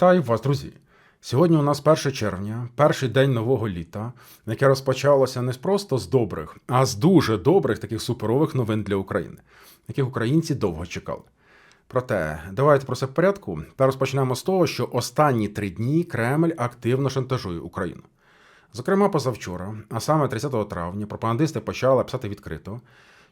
Вітаю вас, друзі! Сьогодні у нас 1 червня, перший день нового літа, яке розпочалося не просто з добрих, а з дуже добрих таких суперових новин для України, яких українці довго чекали. Проте, давайте про це в порядку та розпочнемо з того, що останні три дні Кремль активно шантажує Україну. Зокрема, позавчора, а саме 30 травня, пропагандисти почали писати відкрито,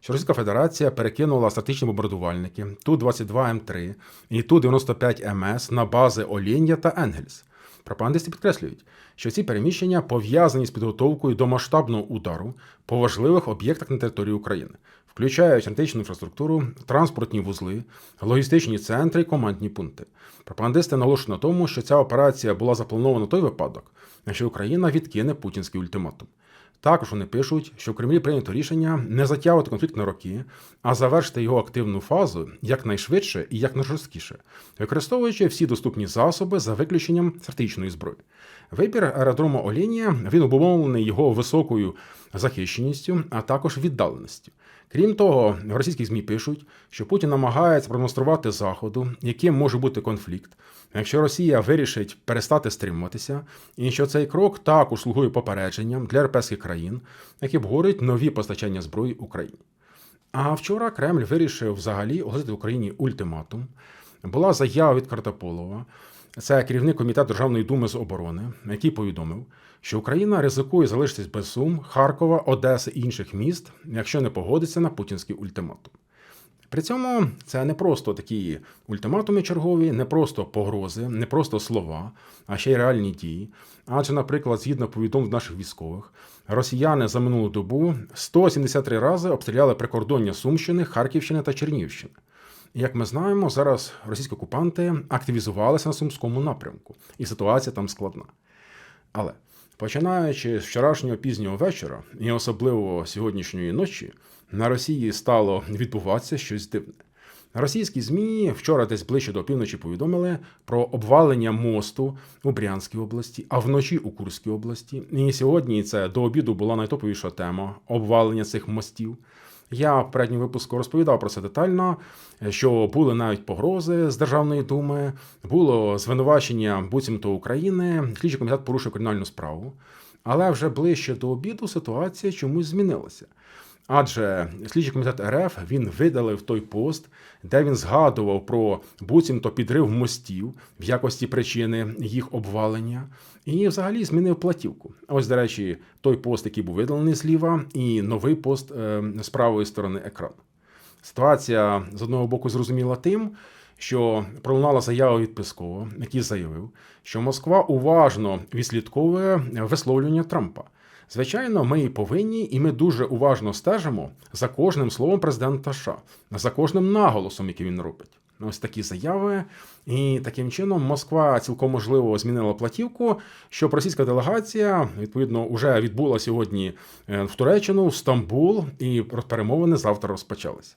що Російська Федерація перекинула стратегічні бомбардувальники Ту-22М3 і Ту-95МС на бази Оління та Енгельс. Пропагандисти підкреслюють, що ці переміщення пов'язані з підготовкою до масштабного удару по важливих об'єктах на території України, включаючи критичну інфраструктуру, транспортні вузли, логістичні центри і командні пункти. Пропагандисти наголошують на тому, що ця операція була запланована на той випадок, якщо Україна відкине путінський ультиматум. Також вони пишуть, що в Кремлі прийнято рішення не затягувати конфлікт на роки, а завершити його активну фазу якнайшвидше і якнайжорсткіше, використовуючи всі доступні засоби за виключенням стратегічної зброї. Вибір аеродрому Олінія він обумовлений його високою захищеністю, а також віддаленістю. Крім того, в російських ЗМІ пишуть, що Путін намагається продемонструвати Заходу, яким може бути конфлікт, якщо Росія вирішить перестати стримуватися, і що цей крок також слугує попередженням для європейських країн, які обговорюють нові постачання зброї Україні. А вчора Кремль вирішив взагалі оголосити Україні ультиматум. Була заява від Картополова, це керівник комітету Державної думи з оборони, який повідомив, що Україна ризикує залишитись без Сум, Харкова, Одеси і інших міст, якщо не погодиться на путінський ультиматум. При цьому це не просто такі ультиматуми чергові, не просто погрози, не просто слова, а ще й реальні дії. Адже, наприклад, згідно повідомлень наших військових, росіяни за минулу добу 173 рази обстріляли прикордоння Сумщини, Харківщини та Чернігівщини. Як ми знаємо, зараз російські окупанти активізувалися на сумському напрямку, і ситуація там складна. Але починаючи з вчорашнього пізнього вечора, і особливо сьогоднішньої ночі, на Росії стало відбуватися щось дивне. Російські ЗМІ вчора десь ближче до півночі повідомили про обвалення мосту у Брянській області, а вночі у Курській області. І сьогодні це до обіду була найтоповіша тема обвалення цих мостів. Я в передньому випуску розповідав про це детально, що були навіть погрози з Державної думи, було звинувачення буцімто України, слідчий комітет порушив кримінальну справу. Але вже ближче до обіду ситуація чомусь змінилася. Адже слідчий комітет РФ він видалив той пост, де він згадував про буцімто підрив мостів в якості причини їх обвалення, і взагалі змінив платівку. Ось, до речі, той пост, який був видалений зліва, і новий пост е, з правої сторони екрану. Ситуація з одного боку зрозуміла тим, що пролунала заява від Пескова, який заявив, що Москва уважно відслідковує висловлювання Трампа. Звичайно, ми і повинні, і ми дуже уважно стежимо за кожним словом президента США, за кожним наголосом, який він робить. Ось такі заяви, і таким чином Москва цілком можливо змінила платівку, щоб російська делегація відповідно вже відбула сьогодні в Туреччину, в Стамбул, і перемовини завтра розпочалися.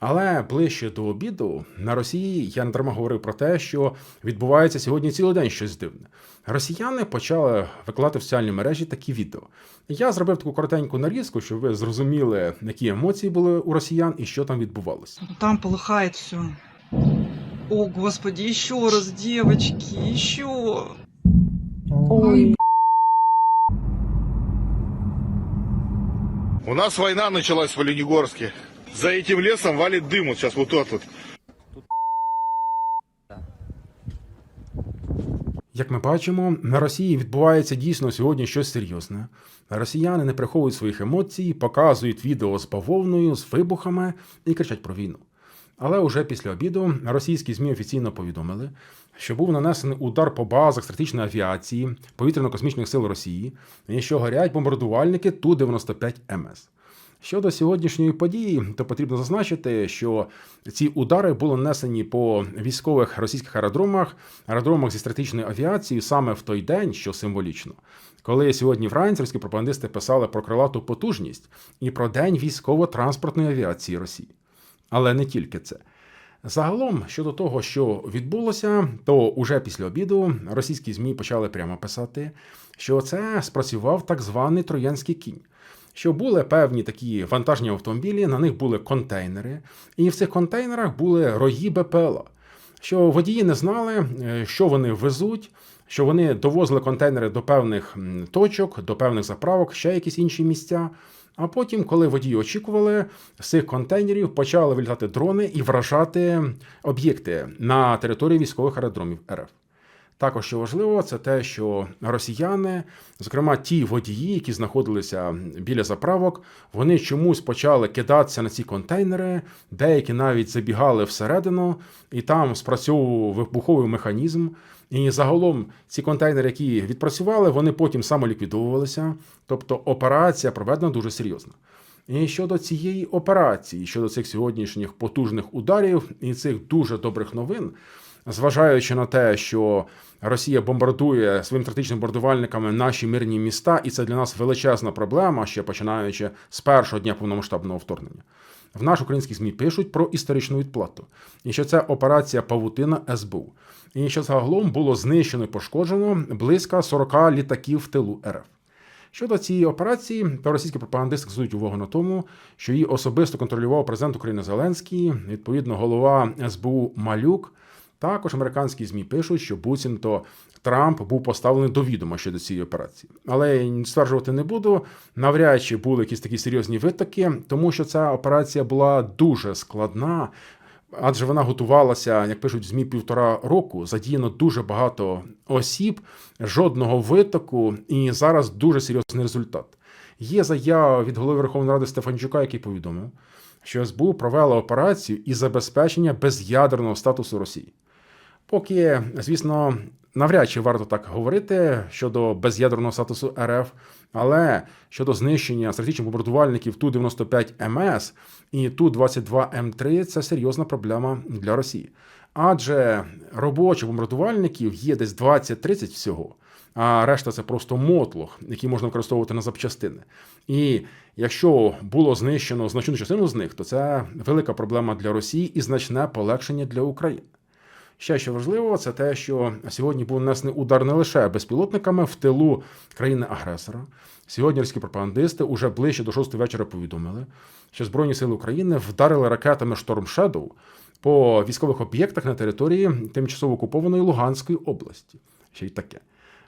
Але ближче до обіду на Росії я не дарма говорив про те, що відбувається сьогодні цілий день щось дивне. Росіяни почали викладати в соціальні мережі такі відео. Я зробив таку коротеньку нарізку, щоб ви зрозуміли, які емоції були у росіян і що там відбувалося. Там полыхает все. О, господи, еще раз, девочки, еще. Ой, У нас война началась в Оленегорске. За этим лесом валит дым вот сейчас вот тот вот. Як ми бачимо, на Росії відбувається дійсно сьогодні щось серйозне. Росіяни не приховують своїх емоцій, показують відео з бавовною, з вибухами і кричать про війну. Але уже після обіду російські ЗМІ офіційно повідомили, що був нанесений удар по базах стратегічної авіації повітряно-космічних сил Росії, і що горять бомбардувальники Ту-95МС. Щодо сьогоднішньої події, то потрібно зазначити, що ці удари були нанесені по військових російських аеродромах, аеродромах зі стратегічною авіацією саме в той день, що символічно, коли сьогодні вранці російські пропагандисти писали про крилату потужність і про день військово-транспортної авіації Росії. Але не тільки це. Загалом, щодо того, що відбулося, то уже після обіду російські ЗМІ почали прямо писати, що це спрацював так званий троянський кінь. Що були певні такі вантажні автомобілі, на них були контейнери, і в цих контейнерах були рої БПЛА. що водії не знали, е, що вони везуть, що вони довозили контейнери до певних точок, до певних заправок, ще якісь інші місця. А потім, коли водії очікували, з цих контейнерів почали вилітати дрони і вражати об'єкти на території військових аеродромів РФ. Також що важливо, це те, що росіяни, зокрема ті водії, які знаходилися біля заправок, вони чомусь почали кидатися на ці контейнери, деякі навіть забігали всередину, і там спрацьовував вибуховий механізм. І загалом ці контейнери, які відпрацювали, вони потім самоліквідовувалися. Тобто операція проведена дуже серйозно. І щодо цієї операції, щодо цих сьогоднішніх потужних ударів і цих дуже добрих новин, зважаючи на те, що Росія бомбардує своїми стратегічними бомбардувальниками наші мирні міста, і це для нас величезна проблема, ще починаючи з першого дня повномасштабного вторгнення. В наш українські ЗМІ пишуть про історичну відплату, і що це операція Павутина СБУ, і що загалом було знищено і пошкоджено близько 40 літаків в тилу РФ. Щодо цієї операції, то російські пропагандисти акцентують увагу на тому, що її особисто контролював президент України Зеленський, відповідно, голова СБУ Малюк. Також американські ЗМІ пишуть, що буцімто Трамп був поставлений до відома щодо цієї операції. Але стверджувати не буду. Навряд чи були якісь такі серйозні витоки, тому що ця операція була дуже складна. Адже вона готувалася, як пишуть ЗМІ, півтора року. Задіяно дуже багато осіб, жодного витоку, і зараз дуже серйозний результат. Є заява від голови Верховної Ради Стефанчука, який повідомив, що СБУ провела операцію із забезпечення без'ядерного статусу Росії. Поки, звісно, навряд чи варто так говорити щодо без'ядерного статусу РФ, але щодо знищення стратегічних бомбардувальників Ту-95 МС і Ту-22 М3 це серйозна проблема для Росії. Адже робочих бомбардувальників є десь 20-30 всього. А решта це просто мотлох, який можна використовувати на запчастини. І якщо було знищено значну частину з них, то це велика проблема для Росії і значне полегшення для України. Ще що важливо, це те, що сьогодні був нанесений удар не лише безпілотниками в тилу країни-агресора. Сьогодні російські пропагандисти уже ближче до 6 вечора повідомили, що Збройні сили України вдарили ракетами Storm Shadow по військових об'єктах на території тимчасово окупованої Луганської області. Ще й таке.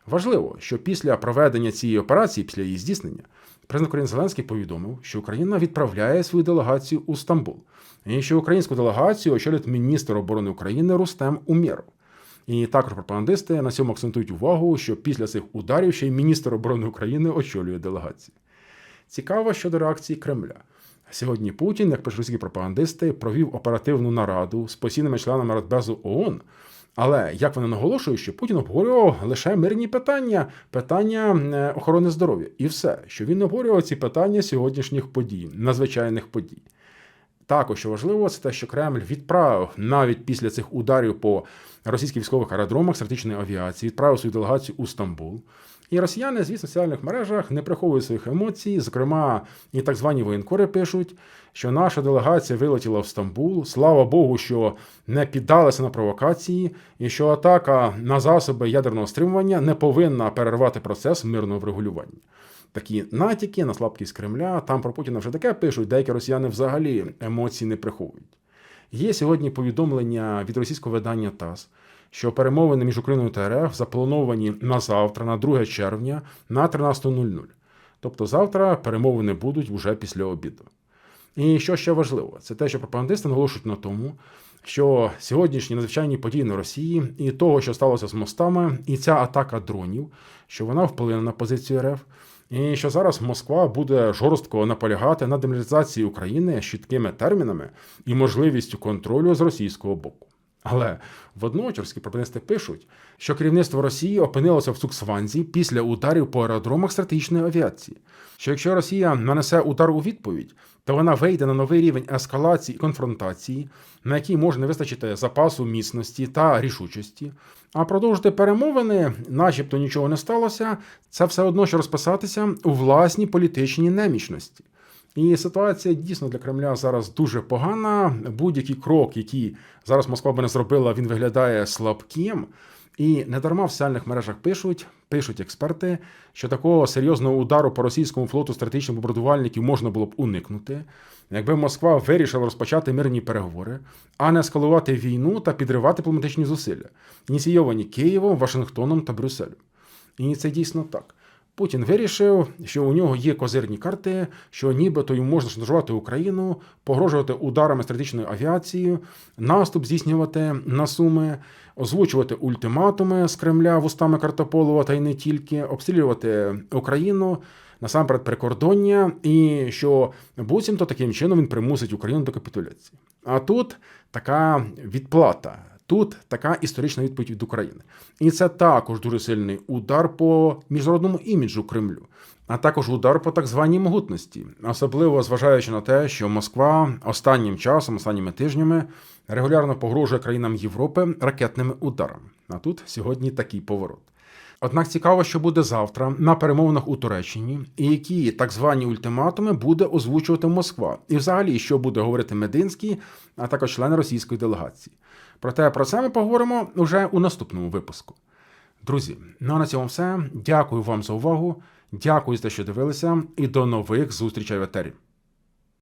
Важливо, що після проведення цієї операції, після її здійснення, президент України Зеленський повідомив, що Україна відправляє свою делегацію у Стамбул, і що українську делегацію очолює міністр оборони України Рустем Умєров. І також пропагандисти на цьому акцентують увагу, що після цих ударів ще й міністр оборони України очолює делегацію. Цікаво щодо реакції Кремля. Сьогодні Путін, як пишуть російські пропагандисти, провів оперативну нараду з постійними членами Радбезу ООН. Але як вони наголошують, що Путін обговорював лише мирні питання, питання е, охорони здоров'я, і все, що він обговорював ці питання сьогоднішніх подій, надзвичайних подій. Також що важливо, це те, що Кремль відправив навіть після цих ударів по російських військових аеродромах стратегічної авіації, відправив свою делегацію у Стамбул. І росіяни, звісно, в соціальних мережах не приховують своїх емоцій. Зокрема, і так звані воєнкори пишуть, що наша делегація вилетіла в Стамбул. Слава Богу, що не піддалася на провокації, і що атака на засоби ядерного стримування не повинна перервати процес мирного врегулювання. Такі натяки на слабкість Кремля. Там про Путіна вже таке пишуть, деякі росіяни взагалі емоцій не приховують. Є сьогодні повідомлення від російського видання ТАСС, що перемовини між Україною та РФ заплановані на завтра, на 2 червня, на 13.00. Тобто завтра перемовини будуть вже після обіду. І що ще важливо, це те, що пропагандисти наголошують на тому, що сьогоднішні надзвичайні події на Росії і того, що сталося з мостами, і ця атака дронів, що вона вплине на позицію РФ, і що зараз Москва буде жорстко наполягати на демілітаризації України з чіткими термінами і можливістю контролю з російського боку. Але водночас пропагандисти пишуть, що керівництво Росії опинилося в Цуксванзі після ударів по аеродромах стратегічної авіації. Що якщо Росія нанесе удар у відповідь, то вона вийде на новий рівень ескалації і конфронтації, на який може не вистачити запасу міцності та рішучості. А продовжити перемовини, начебто нічого не сталося, це все одно, що розписатися у власній політичній немічності. І ситуація дійсно для Кремля зараз дуже погана. Будь-який крок, який зараз Москва би не зробила, він виглядає слабким. І недарма в соціальних мережах пишуть, пишуть експерти, що такого серйозного удару по російському флоту стратегічних бомбардувальників можна було б уникнути, якби Москва вирішила розпочати мирні переговори, а не ескалувати війну та підривати дипломатичні зусилля, ініційовані Києвом, Вашингтоном та Брюсселем. І це дійсно так. Путін вирішив, що у нього є козирні карти, що нібито йому можна шантажувати Україну, погрожувати ударами стратегічної авіації, наступ здійснювати на суми, озвучувати ультиматуми з Кремля вустами Картополова та й не тільки, обстрілювати Україну. Насамперед прикордоння, і що буцімто таким чином він примусить Україну до капітуляції. А тут така відплата, тут така історична відповідь від України. І це також дуже сильний удар по міжнародному іміджу Кремлю, а також удар по так званій могутності, особливо зважаючи на те, що Москва останнім часом, останніми тижнями регулярно погрожує країнам Європи ракетними ударами. А тут сьогодні такий поворот. Однак цікаво, що буде завтра на перемовинах у Туреччині, і які так звані ультиматуми буде озвучувати Москва, і взагалі, що буде говорити Мединський, а також члени російської делегації. Проте про це ми поговоримо вже у наступному випуску. Друзі, ну а на цьому все. Дякую вам за увагу. Дякую за те, що дивилися, і до нових зустрічей в етері.